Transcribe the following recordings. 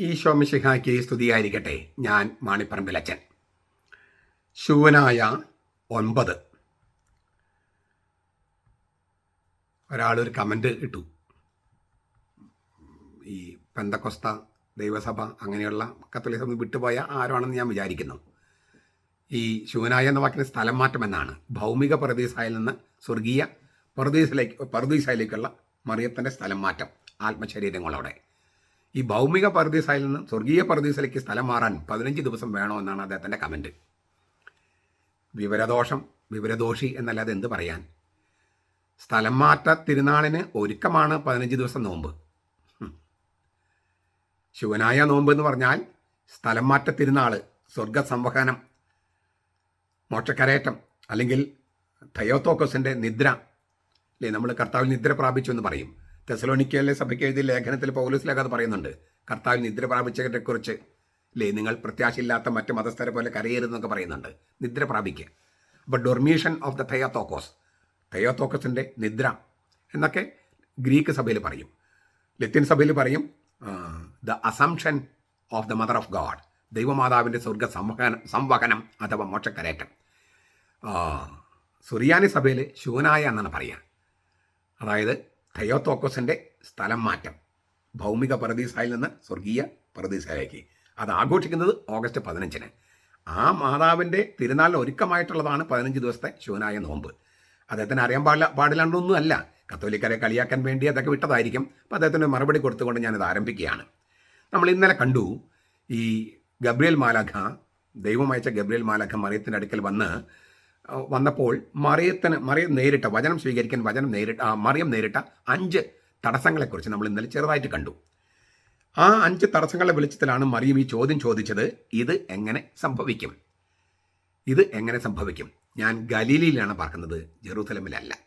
ഈശോ മിശിഹായ്ക്ക് സ്തുതിയായിരിക്കട്ടെ. ഞാൻ മാണിപ്പറമ്പിലച്ചൻ ശൂവനായ ഒൻപത്. ഒരാളൊരു കമന്റ് ഇട്ടു. ഈ പെന്തക്കൊസ്ത ദൈവസഭ അങ്ങനെയുള്ള കത്തോലിക സഭ വിട്ടുപോയ ആരാണെന്ന് ഞാൻ വിചാരിക്കുന്നു. ഈ ശൂവനായ എന്ന വാക്കിന് സ്ഥലം മാറ്റം എന്നാണ് ഭൗമിക പ്രദേശായിൽ നിന്ന് സ്വർഗീയ പ്രദേശയിലേക്ക് പ്രദേശയിലേക്കുള്ള മറിയത്തിന്റെ സ്ഥലം മാറ്റം ആത്മശരീരങ്ങളോടെ ഈ ഭൗമിക പർദീസായിൽ നിന്ന് സ്വർഗീയ പർദീസിലേക്ക് സ്ഥലം മാറാൻ പതിനഞ്ച് ദിവസം വേണമെന്നാണ് അദ്ദേഹത്തിന്റെ കമന്റ് വിവരദോഷം വിവരദോഷി എന്നല്ലാതെ എന്ത് പറയാൻ? സ്ഥലം മാറ്റ തിരുനാളിന് ഒരുക്കമാണ് പതിനഞ്ച് ദിവസം നോമ്പ്. ശിവനായ നോമ്പ് എന്ന് പറഞ്ഞാൽ സ്ഥലം മാറ്റ തിരുനാൾ സ്വർഗ സംവഹനം മോക്ഷക്കരേറ്റം അല്ലെങ്കിൽ തയോത്തോക്കസിന്റെ നിദ്ര അല്ലേ? നമ്മൾ കർത്താവിൽ നിദ്ര പ്രാപിച്ചു എന്ന് പറയും. തെസലോണിക്കയിലെ സഭയ്ക്ക് എഴുതിയ ലേഖനത്തിൽ പൗലൂസിലേക്ക് അത് പറയുന്നുണ്ട്. കർത്താവിൽ നിദ്ര പ്രാപിച്ചതിനെ കുറിച്ച് അല്ലേ നിങ്ങൾ പ്രത്യാശയില്ലാത്ത മറ്റ് മതസ്ഥരെ പോലെ കരയരുതെന്നൊക്കെ പറയുന്നുണ്ട്. നിദ്ര പ്രാപിക്കുക. അപ്പോൾ ഡൊർമീഷൻ ഓഫ് ദ തയോത്തോക്കോസ് തയോത്തോക്കസിന്റെ നിദ്ര എന്നൊക്കെ ഗ്രീക്ക് സഭയിൽ പറയും. ലത്തീൻ സഭയിൽ പറയും the assumption of the mother of God. ദൈവമാതാവിന്റെ സ്വർഗ സംവഹന സംവഹനം അഥവാ മോക്ഷക്കരേറ്റം. സുറിയാനി സഭയിൽ ശൂനായ എന്നാണ് പറയുക. അതായത് തയോത്തോക്കോസിന്റെ സ്ഥലം മാറ്റം. ഭൗമിക പരദീസായിൽ നിന്ന് സ്വർഗീയ പരദീസായിലേക്ക്. അത് ആഘോഷിക്കുന്നത് ഓഗസ്റ്റ് പതിനഞ്ചിന്. ആ മാതാവിന്റെ തിരുനാളിൽ ഒരുക്കമായിട്ടുള്ളതാണ് പതിനഞ്ച് ദിവസത്തെ ശിവനായ നോമ്പ്. അദ്ദേഹത്തിന് അറിയാൻ പാടില്ല പാടില്ലാണ്ടൊന്നും അല്ല. കത്തോലിക്കരെ കളിയാക്കാൻ വേണ്ടി അതൊക്കെ വിട്ടതായിരിക്കും. അപ്പോൾ അദ്ദേഹത്തിന് മറുപടി കൊടുത്തുകൊണ്ട് ഞാനിത് ആരംഭിക്കുകയാണ്. നമ്മൾ ഇന്നലെ കണ്ടു ഈ ഗബ്രിയൽ മാലഖ ദൈവം അയച്ച ഗബ്രിയൽ മാലാഖ മറിയത്തിന്റെ അടുക്കൽ വന്ന് വന്നപ്പോൾ മറിയത്തിന് മറിയം നേരിട്ട വചനം സ്വീകരിക്കാൻ വചനം നേരിട്ട മറിയം നേരിട്ട അഞ്ച് തടസ്സങ്ങളെക്കുറിച്ച് നമ്മൾ ഇന്നലെ ചെറുതായിട്ട് കണ്ടു. ആ അഞ്ച് തടസ്സങ്ങളെ വെളിച്ചത്തിലാണ് മറിയം ഈ ചോദ്യം ചോദിച്ചത്. ഇത് എങ്ങനെ സംഭവിക്കും? ഇത് എങ്ങനെ സംഭവിക്കും? ഞാൻ ഗലീലയിലാണ് പാർക്കുന്നത് ജെറൂസലമിലല്ല.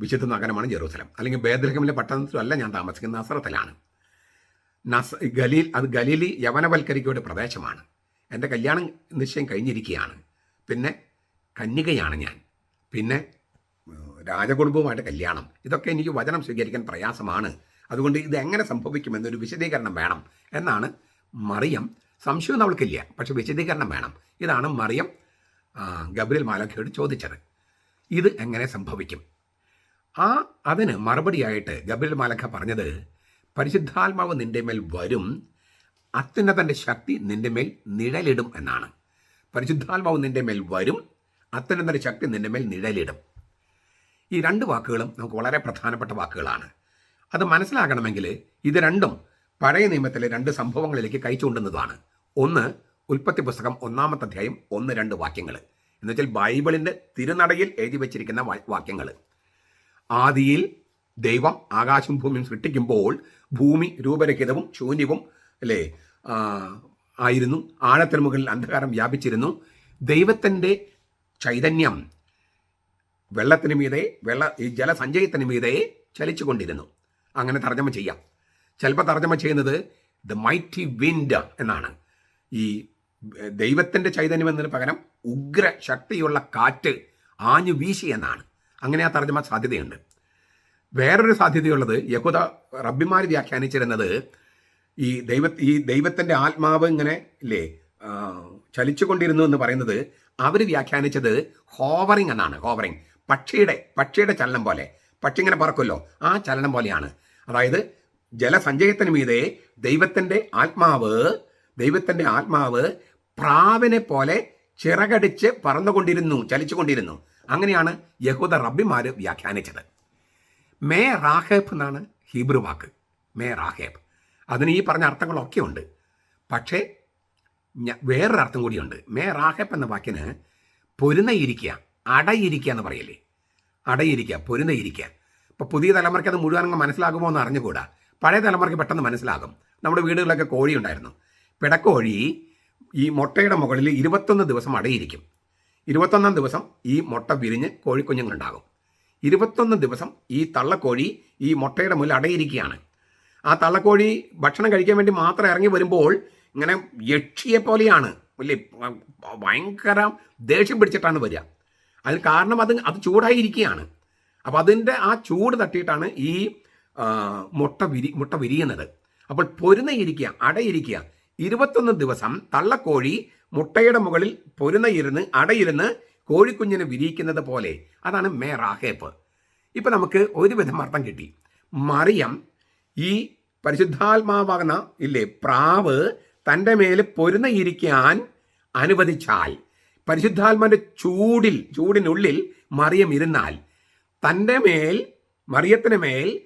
വിശുദ്ധ നഗരമാണ് ജെറൂസലം. അല്ലെങ്കിൽ ബേദ്രഹമിലെ പട്ടണത്തിലല്ല ഞാൻ താമസിക്കുന്ന നസറത്തിലാണ്. നസ് ഗലീൽ അത് ഗലീലി യവനവൽക്കരിക്കയുടെ പ്രദേശമാണ്. എന്റെ കല്യാണം നിശ്ചയം കഴിഞ്ഞിരിക്കുകയാണ്. പിന്നെ കന്യകയാണ് ഞാൻ. പിന്നെ രാജകുടുംബവുമായിട്ട് കല്യാണം. ഇതൊക്കെ എനിക്ക് വചനം സ്വീകരിക്കാൻ പ്രയാസമാണ്. അതുകൊണ്ട് ഇത് എങ്ങനെ സംഭവിക്കുമെന്നൊരു വിശദീകരണം വേണം. എന്നാണ് മറിയം സംശയം അവൾക്കില്ല. പക്ഷെ വിശദീകരണം വേണം. ഇതാണ് മറിയം ഗബ്രിൽ മാലഖയോട് ചോദിച്ചത്. ഇത് എങ്ങനെ സംഭവിക്കും? ആ അതിന് മറുപടിയായിട്ട് ഗബ്രിൽ മാലഖ പറഞ്ഞത് പരിശുദ്ധാത്മാവ് നിന്റെ മേൽ വരും. അത്യുന്നതന്റെ ശക്തി നിന്റെ മേൽ നിഴലിടും എന്നാണ്. പരിശുദ്ധാത്മാവ് നിന്റെ മേൽ വരും. അത്യുന്നതന്റെ ശക്തി നിന്റെ മേൽ നിഴലിടും. ഈ രണ്ട് വാക്കുകളും നമുക്ക് വളരെ പ്രധാനപ്പെട്ട വാക്കുകളാണ്. അത് മനസ്സിലാകണമെങ്കിൽ ഇത് രണ്ടും പഴയ നിയമത്തിലെ രണ്ട് സംഭവങ്ങളിലേക്ക് കഴിച്ചുകൊണ്ടുന്നതാണ് ഒന്ന് ഉൽപ്പത്തി പുസ്തകം ഒന്നാമത്തെ അധ്യായം ഒന്ന് രണ്ട് വാക്യങ്ങൾ എന്നുവെച്ചാൽ ബൈബിളിന്റെ തിരുനടയിൽ എഴുതി വച്ചിരിക്കുന്ന വാക്യങ്ങൾ ആദിയിൽ ദൈവം ആകാശം ഭൂമിയും സൃഷ്ടിക്കുമ്പോൾ ഭൂമി രൂപരഹിതവും ശൂന്യവും അല്ലേ? ആയിരുന്നു. ആഴത്തിന് മുകളിൽ അന്ധകാരം വ്യാപിച്ചിരുന്നു. ദൈവത്തിന്റെ ചൈതന്യം. വെള്ളത്തിന് മീതെ വെള്ള ഈ ജലസഞ്ചയത്തിന് മീതെ ചലിച്ചു കൊണ്ടിരുന്നു അങ്ങനെ തർജമ ചെയ്യാം. ചിലപ്പോൾ തർജമ ചെയ്യുന്നത് ദ മൈറ്റി വിൻഡ് എന്നാണ്. ഈ ദൈവത്തിന്റെ ചൈതന്യം എന്നതിന് പകരം ഉഗ്ര ശക്തിയുള്ള കാറ്റ് ആഞ്ഞു വീശി എന്നാണ്. അങ്ങനെ ആ തർജമ സാധ്യതയുണ്ട്. വേറൊരു സാധ്യതയുള്ളത് യഹൂദ റബ്ബിമാർ വ്യാഖ്യാനിച്ചിരുന്നത് ഈ ദൈവ ഈ ദൈവത്തിന്റെ ആത്മാവ് ഇങ്ങനെ ഇല്ലേ ചലിച്ചുകൊണ്ടിരുന്നു എന്ന് പറയുന്നത് അവർ വ്യാഖ്യാനിച്ചത് ഹോവറിംഗ് എന്നാണ് ഹോവറിംഗ് പക്ഷിയുടെ പക്ഷിയുടെ ചലനം പോലെ. പക്ഷി ഇങ്ങനെ പറക്കുമല്ലോ ആ ചലനം പോലെയാണ്. അതായത് ജലസഞ്ചയത്തിന് മീതെ ദൈവത്തിന്റെ ആത്മാവ് ദൈവത്തിന്റെ ആത്മാവ് പ്രാവിനെ പോലെ ചിറകടിച്ച് പറന്നുകൊണ്ടിരുന്നു ചലിച്ചുകൊണ്ടിരുന്നു. അങ്ങനെയാണ് യഹൂദ റബ്ബിമാർ വ്യാഖ്യാനിച്ചത്. മേ റാഹേബ് എന്നാണ് ഹീബ്രു വാക്ക്. മേ റാഹേബ്. അതിന് ഈ പറഞ്ഞ അർത്ഥങ്ങളൊക്കെ ഉണ്ട് പക്ഷേ വേറൊരു അർത്ഥം കൂടിയുണ്ട്. മേ റാഹെപ്പ് എന്ന വാക്കിന് പൊരുന്നയിരിക്കുക അടയിരിക്കുക എന്ന് പറയല്ലേ? അടയിരിക്കുക പൊരുന്നയിരിക്കുക ഇപ്പോൾ പുതിയ തലമുറയ്ക്ക് അത് മുഴുവൻ അങ്ങ് മനസ്സിലാകുമോ എന്ന് അറിഞ്ഞുകൂടാ. പഴയ തലമുറയ്ക്ക് പെട്ടെന്ന് മനസ്സിലാകും. നമ്മുടെ വീടുകളിലൊക്കെ കോഴി ഉണ്ടായിരുന്നു. പിടക്കോഴി ഈ മുട്ടയുടെ മുകളിൽ ഇരുപത്തൊന്ന് ദിവസം അടയിരിക്കും. ഇരുപത്തൊന്നാം ദിവസം ഈ മുട്ട വിരിഞ്ഞ് കോഴിക്കുഞ്ഞുങ്ങളുണ്ടാകും. ഇരുപത്തൊന്ന് ദിവസം ഈ തള്ളക്കോഴി ഈ മുട്ടയുടെ മുന്നിൽ അടയിരിക്കുകയാണ്. ആ തള്ളക്കോഴി ഭക്ഷണം കഴിക്കാൻ വേണ്ടി മാത്രം ഇറങ്ങി വരുമ്പോൾ ഇങ്ങനെ യക്ഷിയെ പോലെയാണ്. വലിയ ഭയങ്കര ദേഷ്യം പിടിച്ചിട്ടാണ് വരിക. അതിന് കാരണം അത് അത് ചൂടായിരിക്കുകയാണ്. അപ്പോൾ അതിന്റെ ആ ചൂട് തട്ടിയിട്ടാണ് ഈ മുട്ട വിരി മുട്ട വിരിയുന്നത്. അപ്പോൾ പൊരുന്നയിരിക്കുക അടയിരിക്കുക. ഇരുപത്തൊന്ന് ദിവസം തള്ളക്കോഴി മുട്ടയുടെ മുകളിൽ പൊരുന്നയിരുന്ന് അടയിരുന്ന് കോഴിക്കുഞ്ഞിനെ വിരിയിക്കുന്നത് പോലെ. അതാണ് മേ റാഹേപ്പ്. ഇപ്പം നമുക്ക് ഒരുവിധം അർത്ഥം കിട്ടി. മറിയം ഈ പരിശുദ്ധാത്മാവാകുന്ന ഇല്ലേ പ്രാവ് തന്റെ മേൽ പൊരുന്നയിരിക്കാൻ അനുവദിച്ചാൽ. പരിശുദ്ധാത്മാന്റെ ചൂടിൽ ചൂടിനുള്ളിൽ മറിയം ഇരുന്നാൽ തന്റെ മേൽ മറിയത്തിന് മേൽ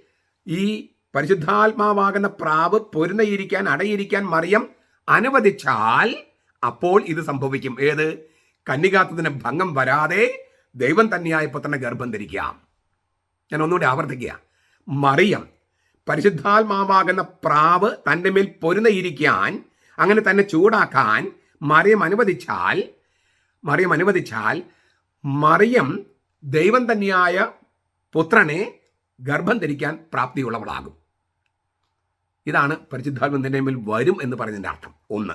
ഈ പരിശുദ്ധാത്മാവാകുന്ന പ്രാവ് പൊരുന്നയിരിക്കാൻ അടയിരിക്കാൻ മറിയം അനുവദിച്ചാൽ അപ്പോൾ ഇത് സംഭവിക്കും. ഏത്? കന്നികാത്തതിന് ഭംഗം വരാതെ ദൈവം തന്നെയായ പുത്രനെ ഗർഭം ധരിക്കാം ഞാൻ ഒന്നുകൂടി ആവർത്തിക്കുക. മറിയം. പരിശുദ്ധാത്മാവാകുന്ന പ്രാവ് തന്റെ മേൽ പൊരുന്നയിരിക്കാൻ അങ്ങനെ തന്നെ ചൂടാക്കാൻ മറിയം അനുവദിച്ചാൽ മറിയം അനുവദിച്ചാൽ മറിയം ദൈവം തന്നെയായ പുത്രനെ ഗർഭം ധരിക്കാൻ പ്രാപ്തിയുള്ളവളാകും. ഇതാണ് പരിശുദ്ധാത്മാവിന്റെ മേൽ വരും എന്ന് പറയുന്നതിന്റെ അർത്ഥം. ഒന്ന്.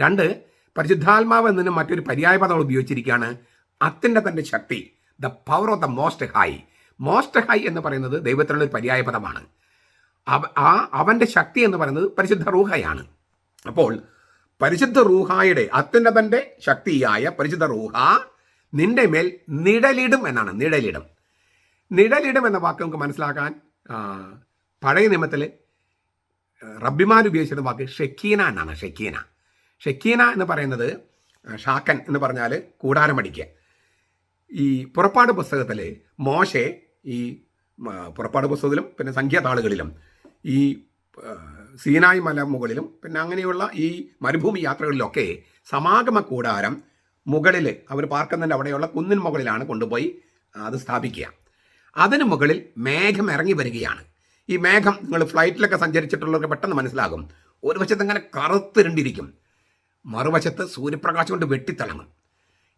രണ്ട് പരിശുദ്ധാത്മാവ് എന്നതിന് മറ്റൊരു പര്യായ പദം ഉപയോഗിച്ചിരിക്കുകയാണ്. അത്തിന്റെ തന്റെ ശക്തി the power of the most high most high എന്ന് പറയുന്നത് ദൈവത്തിനുള്ള ഒരു പര്യായ പദമാണ്. ആ അവന്റെ ശക്തി എന്ന് പറയുന്നത് പരിശുദ്ധ റൂഹയാണ്. അപ്പോൾ പരിശുദ്ധ റൂഹായുടെ അത്യുന്നതന്റെ ശക്തിയായ പരിശുദ്ധ റൂഹ നിന്റെ മേൽ നിഴലിടും എന്നാണ് നിഴലിടും. നിഴലിടും എന്ന വാക്ക് നമുക്ക് മനസ്സിലാക്കാൻ പഴയ നിയമത്തിൽ റബ്ബിമാർ ഉപയോഗിച്ചിരുന്ന വാക്ക് ഷെക്കീന എന്നാണ് ഷെക്കീന. ഷെക്കീന എന്ന് പറയുന്നത് ഷാക്കൻ എന്ന് പറഞ്ഞാൽ കൂടാരമടിക്കുക ഈ പുറപ്പാട് പുസ്തകത്തിൽ മോശെ ഈ പുറപ്പാട് പുസ്തകത്തിലും പിന്നെ സംഖ്യാതാളുകളിലും ഈ സീനായ് മല മുകളിലും പിന്നെ അങ്ങനെയുള്ള ഈ മരുഭൂമി യാത്രകളിലൊക്കെ സമാഗമ കൂടാരം മുകളിൽ അവർ പാർക്കുന്നതിന്റെ അവിടെയുള്ള കുന്നിൻ മുകളിലാണ് കൊണ്ടുപോയി അത് സ്ഥാപിക്കുക. അതിന് മുകളിൽ മേഘം ഇറങ്ങി വരികയാണ്. ഈ മേഘം നിങ്ങൾ ഫ്ലൈറ്റിലൊക്കെ സഞ്ചരിച്ചിട്ടുള്ളവർക്ക് പെട്ടെന്ന് മനസ്സിലാകും. ഒരു വശത്ത് ഇങ്ങനെ കറുത്തിരണ്ടിരിക്കും. മറുവശത്ത് സൂര്യപ്രകാശം കൊണ്ട് വെട്ടിത്തിളങ്ങും.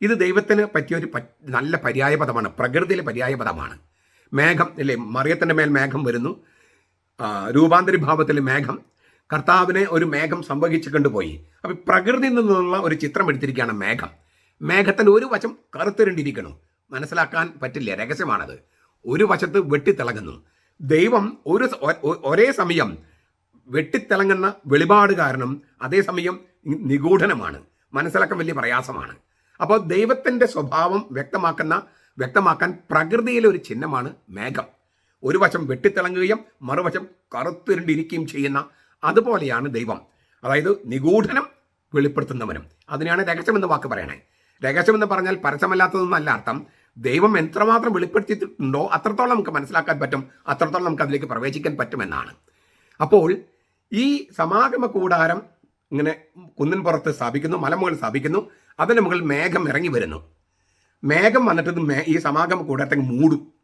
ഇത് ദൈവത്തിന് പറ്റിയൊരു ഒരു നല്ല പര്യായ പദമാണ് പ്രകൃതിയിലെ പര്യായ പദമാണ് മേഘം അല്ലേ മറിയത്തിന്റെ മേൽ മേഘം വരുന്നു. ആ, രൂപാന്തരി ഭാവത്തിലെ മേഘം കർത്താവിനെ ഒരു മേഘം സംഭവിച്ചു കൊണ്ടുപോയി. അപ്പം പ്രകൃതിയിൽ നിന്നുള്ള ഒരു ചിത്രം എടുത്തിരിക്കുകയാണ് മേഘം. മേഘത്തിന് ഒരു വശം കറുത്തിരണ്ടിരിക്കണം മനസ്സിലാക്കാൻ പറ്റില്ല രഹസ്യമാണത്. ഒരു വശത്ത് വെട്ടിത്തിളങ്ങുന്നു. ദൈവം ഒരു ഒരേ സമയം വെട്ടിത്തിളങ്ങുന്ന വെളിപാട് കാരണം അതേസമയം നിഗൂഢനമാണ്. മനസ്സിലാക്കാൻ വലിയ പ്രയാസമാണ്. അപ്പോൾ ദൈവത്തിന്റെ സ്വഭാവം വ്യക്തമാക്കുന്ന വ്യക്തമാക്കാൻ പ്രകൃതിയിലെ ഒരു ചിഹ്നമാണ് മേഘം. ഒരു വശം വെട്ടിത്തിളങ്ങുകയും മറുവശം കറുത്തിരണ്ടിരിക്കുകയും ചെയ്യുന്ന അതുപോലെയാണ് ദൈവം. അതായത് നിഗൂഢനം വെളിപ്പെടുത്തുന്നവനും. അതിനാണ് രഹസ്യമെന്ന് വാക്ക് പറയണേ. രഹസ്യമെന്ന് പറഞ്ഞാൽ പരസ്യമല്ലാത്തതൊന്നല്ല അർത്ഥം. ദൈവം എത്രമാത്രം വെളിപ്പെടുത്തിയിട്ടുണ്ടോ അത്രത്തോളം നമുക്ക് മനസ്സിലാക്കാൻ പറ്റും. അത്രത്തോളം നമുക്ക് അതിലേക്ക് പ്രവേശിക്കാൻ പറ്റുമെന്നാണ്. അപ്പോൾ ഈ സമാഗമ കൂടാരം ഇങ്ങനെ കുന്നിൻ പുറത്ത് സ്ഥാപിക്കുന്നു മലമുകളിൽ സ്ഥാപിക്കുന്നു. അതിന് മുകളിൽ മേഘം ഇറങ്ങി വരുന്നു. മേഘം വന്നിട്ട് ഈ സമാഗമ കൂടാരത്തെ മൂടും.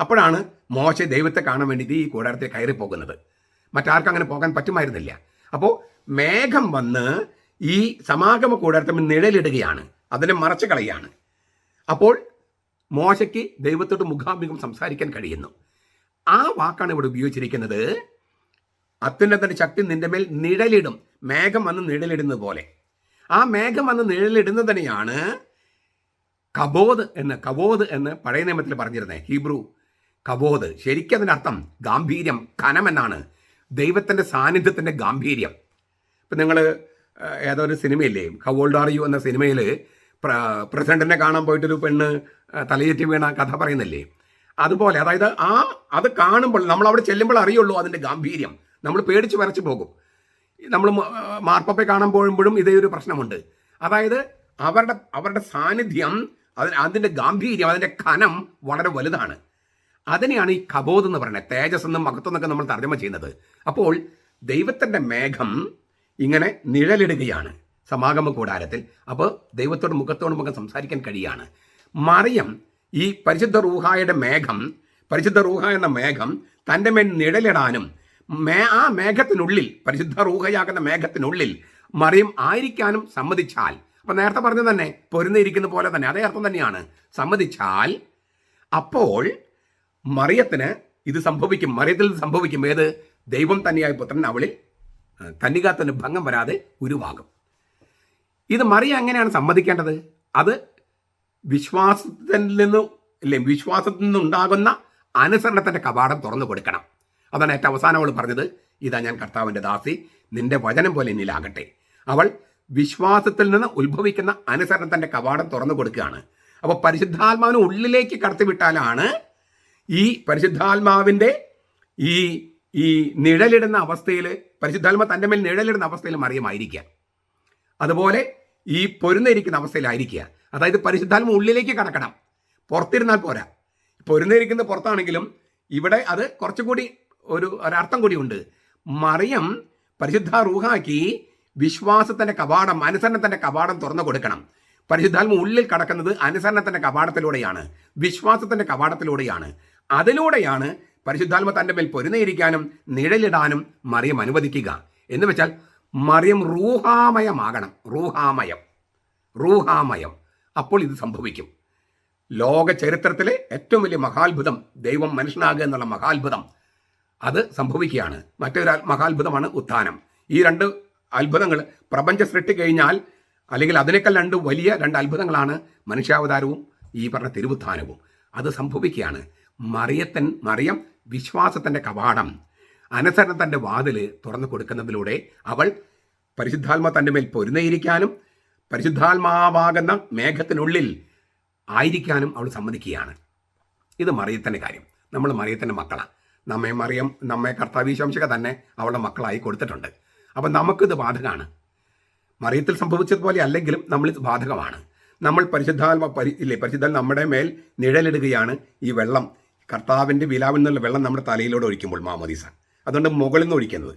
അപ്പോഴാണ് മോശ ദൈവത്തെ കാണാൻ വേണ്ടിയിട്ട് ഈ കൂടാരത്തിൽ കയറി പോകുന്നത്. മറ്റാർക്കും അങ്ങനെ പോകാൻ പറ്റുമായിരുന്നില്ല. അപ്പോൾ മേഘം വന്ന് ഈ സമാഗമ കൂടാരത്തിൽ നിഴലിടുകയാണ്. അതിനെ മറച്ചു കളയാണ് അപ്പോൾ മോശയ്ക്ക് ദൈവത്തോട് മുഖാമുഖം സംസാരിക്കാൻ കഴിയുന്നു. ആ വാക്കാണ് ഇവിടെ ഉപയോഗിച്ചിരിക്കുന്നത് അത്യുന്നതന്റെ ശക്തി നിന്റെ മേൽ നിഴലിടും. മേഘം വന്ന് നിഴലിടുന്നത് പോലെ. ആ മേഘം വന്ന് നിഴലിടുന്നതിനെയാണ് കബോദ് എന്ന് കബോദ് എന്ന് പഴയ നിയമത്തിൽ പറഞ്ഞിരുന്നത് ഹീബ്രു കബോദ് ശരിക്കതിനർത്ഥം ഗാംഭീര്യം കനം എന്നാണ് ദൈവത്തിന്റെ സാന്നിധ്യത്തിന്റെ ഗാംഭീര്യം. ഇപ്പം നിങ്ങൾ ഏതോ ഒരു സിനിമയില്ലേ ഹൗ ഓൾഡ് ആർ യു എന്ന സിനിമയിൽ പ്രസിഡന്റിനെ കാണാൻ പോയിട്ടൊരു പെണ്ണ് തലയേറ്റ് വീണ കഥ പറയുന്നില്ലേ? അതുപോലെ അതായത് ആ അത് കാണുമ്പോൾ നമ്മൾ അവിടെ ചെല്ലുമ്പോൾ അറിയുള്ളൂ അതിന്റെ ഗാംഭീര്യം. നമ്മൾ പേടിച്ച് വരച്ച് പോകും. നമ്മൾ മാർപ്പപ്പെ കാണാൻ പോകുമ്പോഴും ഇതേ ഒരു പ്രശ്നമുണ്ട്. അതായത് അവരുടെ അവരുടെ സാന്നിധ്യം അതിന്റെ ഗാംഭീര്യം അതിന്റെ കനം വളരെ വലുതാണ്. അതിനെയാണ് ഈ കബോധ എന്ന് പറയുന്നത്. തേജസ് എന്നും മഹത്വം എന്നൊക്കെ നമ്മൾ തർജമ ചെയ്യുന്നത്. അപ്പോൾ ദൈവത്തിന്റെ മേഘം ഇങ്ങനെ നിഴലിടുകയാണ് സമാഗമ കൂടാരത്തിൽ. അപ്പോൾ ദൈവത്തോട് മുഖത്തോട് മുഖം സംസാരിക്കാൻ കഴിയാണ്. മറിയം ഈ പരിശുദ്ധ റൂഹായുടെ മേഘം പരിശുദ്ധ റൂഹ എന്ന മേഘം തന്റെ മേൽ നിഴലിടാനും മേ ആ മേഘത്തിനുള്ളിൽ പരിശുദ്ധ റൂഹയാകുന്ന മേഘത്തിനുള്ളിൽ മറിയം ആയിരിക്കാനും സമ്മതിച്ചാൽ അപ്പൊ നേരത്തെ പറഞ്ഞത് തന്നെ പൊരുന്നിരിക്കുന്ന പോലെ തന്നെ അതേ അർത്ഥം തന്നെയാണ്. സമ്മതിച്ചാൽ അപ്പോൾ മറിയത്തിന് ഇത് സംഭവിക്കും മറിയത്തിൽ സംഭവിക്കും. ഏത്? ദൈവം തന്നെയായ പുത്രൻ അവളിൽ കന്നികാത്തന് ഭംഗം വരാതെ ഉരുവാകും. ഇത് മറിയ എങ്ങനെയാണ് സമ്മതിക്കേണ്ടത്? അത് വിശ്വാസത്തിൽ നിന്ന് അല്ലെ വിശ്വാസത്തിൽ നിന്നുണ്ടാകുന്ന അനുസരണത്തിന്റെ കവാടം തുറന്നു കൊടുക്കണം. അതാണ് ഏറ്റവും അവസാനം അവൾ പറഞ്ഞത്. ഇതാ ഞാൻ കർത്താവിന്റെ ദാസി നിന്റെ വചനം പോലെ എന്നിലാകട്ടെ. അവൾ വിശ്വാസത്തിൽ നിന്ന് ഉത്ഭവിക്കുന്ന അനുസരണത്തിന്റെ കവാടം തുറന്നു കൊടുക്കുകയാണ്. അപ്പോൾ പരിശുദ്ധാത്മാവിന് ഉള്ളിലേക്ക് കടത്തിവിട്ടാലാണ് ഈ പരിശുദ്ധാത്മാവിന്റെ ഈ ഈ നിഴലിടുന്ന അവസ്ഥയിൽ പരിശുദ്ധാത്മ തന്റെ മേൽ നിഴലിടുന്ന അവസ്ഥയിൽ മറിയമായിരിക്കുക. അതുപോലെ ഈ പൊരുന്നിരിക്കുന്ന അവസ്ഥയിലായിരിക്കുക. അതായത് പരിശുദ്ധാത്മ ഉള്ളിലേക്ക് കടക്കണം. പുറത്തിരുന്നാൽ പോരാ. പൊരുന്നിരിക്കുന്ന പുറത്താണെങ്കിലും ഇവിടെ അത് കുറച്ചുകൂടി ഒരു ഒരർത്ഥം കൂടിയുണ്ട് മറിയം പരിശുദ്ധ റൂഹാക്കി വിശ്വാസത്തിന്റെ കവാടം അനുസരണത്തിന്റെ കവാടം തുറന്നു കൊടുക്കണം. പരിശുദ്ധാത്മ ഉള്ളിൽ കടക്കുന്നത് അനുസരണത്തിന്റെ കവാടത്തിലൂടെയാണ് വിശ്വാസത്തിന്റെ കവാടത്തിലൂടെയാണ്. അതിലൂടെയാണ് പരിശുദ്ധാത്മ തന്റെ മേൽ പൊരുന്നയിരിക്കാനും നിഴലിടാനും മറിയം അനുവദിക്കുക. എന്ന് വെച്ചാൽ മറിയം റൂഹാമയമാകണം. റൂഹാമയം. റൂഹാമയം. അപ്പോൾ ഇത് സംഭവിക്കും. ലോക ചരിത്രത്തിലെ ഏറ്റവും വലിയ മഹാത്ഭുതം ദൈവം മനുഷ്യനാകുക എന്നുള്ള മഹാത്ഭുതം. അത് സംഭവിക്കുകയാണ്. മറ്റൊരു മഹാത്ഭുതമാണ് ഉത്ഥാനം. ഈ രണ്ട് അത്ഭുതങ്ങൾ പ്രപഞ്ച സൃഷ്ടി കഴിഞ്ഞാൽ അല്ലെങ്കിൽ അതിനേക്കാൾ രണ്ട് വലിയ രണ്ട് അത്ഭുതങ്ങളാണ് മനുഷ്യാവതാരവും ഈ പറഞ്ഞ തിരുവുത്ഥാനവും. അത് സംഭവിക്കുകയാണ്. മറിയത്തൻ മറിയം വിശ്വാസത്തിന്റെ കവാടം. അനുസരണത്തിന്റെ വാതിൽ തുറന്നു കൊടുക്കുന്നതിലൂടെ അവൾ പരിശുദ്ധാത്മ തന്റെ മേൽ പൊരുന്നയിരിക്കാനും പരിശുദ്ധാത്മാവാകുന്ന മേഘത്തിനുള്ളിൽ ആയിരിക്കാനും അവൾ സമ്മതിക്കുകയാണ്. ഇത് മറിയത്തിന്റെ കാര്യം. നമ്മൾ മറിയത്തിന്റെ മക്കളാണ് നമ്മെ മറിയം നമ്മെ കർത്താവീശംശക തന്നെ അവളുടെ മക്കളായി കൊടുത്തിട്ടുണ്ട്. അപ്പം നമുക്കിത് ബാധകമാണ്. മറിയത്തിൽ സംഭവിച്ചതുപോലെ അല്ലെങ്കിലും നമ്മൾ ഇത് ബാധകമാണ്. നമ്മൾ പരിശുദ്ധാത്മ പരി ഇല്ലേ പരിശുദ്ധ നമ്മുടെ മേൽ നിഴലിടുകയാണ് ഈ വെള്ളം. കർത്താവിന്റെ വിലാവിൽ നിന്നുള്ള വെള്ളം നമ്മുടെ തലയിലൂടെ ഒഴിക്കുമ്പോൾ മാമോദീസ അതുകൊണ്ട് മുകളിൽ നിന്ന് ഒഴിക്കുന്നത്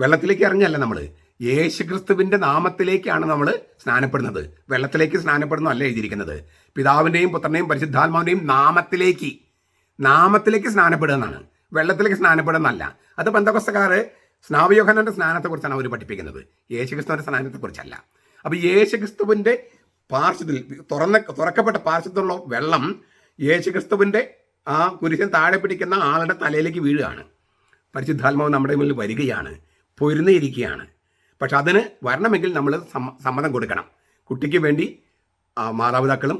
വെള്ളത്തിലേക്ക് ഇറങ്ങിയല്ല നമ്മൾ യേശുക്രിസ്തുവിന്റെ നാമത്തിലേക്കാണ് നമ്മൾ സ്നാനപ്പെടുന്നത്. വെള്ളത്തിലേക്ക് സ്നാനപ്പെടുന്നു അല്ല എഴുതിയിരിക്കുന്നത്. പിതാവിന്റെയും പുത്രനെയും പരിശുദ്ധാത്മാവിന്റെയും നാമത്തിലേക്ക്. നാമത്തിലേക്ക് സ്നാനപ്പെടുക എന്നാണ്. വെള്ളത്തിലേക്ക് സ്നാനപ്പെടുക എന്നല്ല. അത് ബന്ധകസ്ഥക്കാർ സ്നാവയോഹനന്റെ സ്നാനത്തെക്കുറിച്ചാണ് അവർ പഠിപ്പിക്കുന്നത്. യേശുക്രിസ്തുവിന്റെ സ്നാനത്തെക്കുറിച്ചല്ല. അപ്പോൾ യേശുക്രിസ്തുവിന്റെ പാർശ്വത്തിൽ തുറന്ന തുറക്കപ്പെട്ട പാർശ്വത്തിലുള്ള വെള്ളം യേശുക്രിസ്തുവിന്റെ ആ കുരിശൻ താഴെ പിടിക്കുന്ന ആളുടെ തലയിലേക്ക് വീഴുകയാണ്. പരിശുദ്ധാത്മാവ് നമ്മുടെ മുന്നിൽ വരികയാണ് പൊരുന്നിരിക്കുകയാണ് പക്ഷെ അതിന് വരണമെങ്കിൽ നമ്മൾ സമ്മതം കൊടുക്കണം. കുട്ടിക്ക് വേണ്ടി മാതാപിതാക്കളും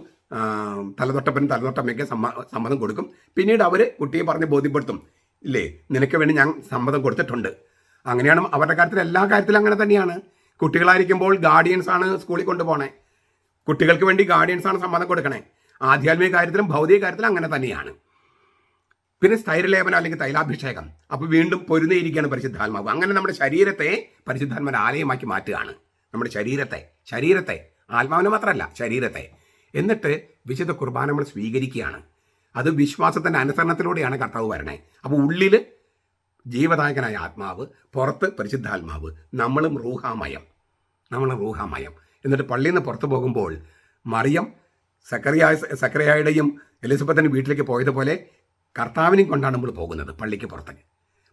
തലതൊട്ടപ്പനും തലതൊട്ടമ്മയ്ക്ക് സമ്മ സമ്മതം കൊടുക്കും. പിന്നീട് അവർ കുട്ടിയെ പറഞ്ഞ് ബോധ്യപ്പെടുത്തും. ഇല്ലേ നിനക്ക് വേണ്ടി ഞാൻ സമ്മതം കൊടുത്തിട്ടുണ്ട്. അങ്ങനെയാണ് അവരുടെ കാര്യത്തിൽ എല്ലാ കാര്യത്തിലും അങ്ങനെ തന്നെയാണ്. കുട്ടികളായിരിക്കുമ്പോൾ ഗാർഡിയൻസ് ആണ് സ്കൂളിൽ കൊണ്ടുപോകണേ കുട്ടികൾക്ക് വേണ്ടി ഗാർഡിയൻസ് ആണ് സമ്മതം കൊടുക്കണേ. ആധ്യാത്മിക കാര്യത്തിലും ഭൗതിക കാര്യത്തിലും അങ്ങനെ തന്നെയാണ്. പിന്നെ സ്ഥൈര്യലേപനം അല്ലെങ്കിൽ തൈലാഭിഷേകം. അപ്പോൾ വീണ്ടും പൊരുന്നേയിരിക്കുകയാണ് പരിശുദ്ധാത്മാവ്. അങ്ങനെ നമ്മുടെ ശരീരത്തെ പരിശുദ്ധാത്മാവിന്റെ ആലയമാക്കി മാറ്റുകയാണ്. നമ്മുടെ ശരീരത്തെ ശരീരത്തെ ആത്മാവിനെ മാത്രമല്ല ശരീരത്തെ. എന്നിട്ട് വിശുദ്ധ കുർബാന നമ്മൾ സ്വീകരിക്കുകയാണ്. അത് വിശ്വാസത്തിന്റെ അനുസരണത്തിലൂടെയാണ് കർത്താവ് വരണേ. അപ്പോൾ ഉള്ളിൽ ജീവദായകനായ ആത്മാവ് പുറത്ത് പരിശുദ്ധാത്മാവ് നമ്മളും റൂഹാമയം നമ്മളും റൂഹാമയം. എന്നിട്ട് പള്ളിയിൽ നിന്ന് പുറത്തു പോകുമ്പോൾ മറിയം സക്കറിയായ സക്കറിയായുടെയും എലിസബത്തിന്റെ വീട്ടിലേക്ക് പോയതുപോലെ കർത്താവിനെയും കൊണ്ടാണ് നമ്മൾ പോകുന്നത് പള്ളിക്ക് പുറത്തേക്ക്.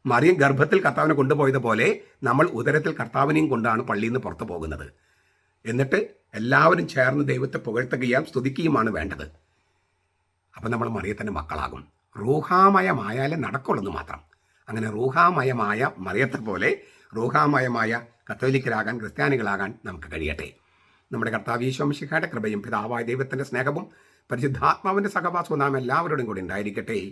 മറിയം ഗർഭത്തിൽ കർത്താവിനെ കൊണ്ടുപോയതുപോലെ നമ്മൾ ഉദരത്തിൽ കർത്താവിനെയും കൊണ്ടാണ് പള്ളിയിൽ നിന്ന് പുറത്തു പോകുന്നത്. എന്നിട്ട് എല്ലാവരും ചേർന്ന് ദൈവത്തെ പുകഴ്ത്തുകയും സ്തുതിക്കുകയുമാണ് വേണ്ടത്. അപ്പം നമ്മൾ മറിയത്തിന്റെ മക്കളാകും. റൂഹാമയമായാലേ നടക്കുള്ളൂ മാത്രം. അങ്ങനെ റൂഹാമയമായ മറിയത്തെ പോലെ റൂഹാമയമായ കത്തോലിക്കരാകാൻ ക്രിസ്ത്യാനികളാകാൻ നമുക്ക് കഴിയട്ടെ. നമ്മുടെ കർത്താവ് ഈശോമിശിഖയുടെ കൃപയും പിതാവായ ദൈവത്തിന്റെ സ്നേഹവും പരിശുദ്ധാത്മാവിന്റെ സഹവാസവും നാം എല്ലാവരോടും കൂടി ഉണ്ടായിരിക്കട്ടെ.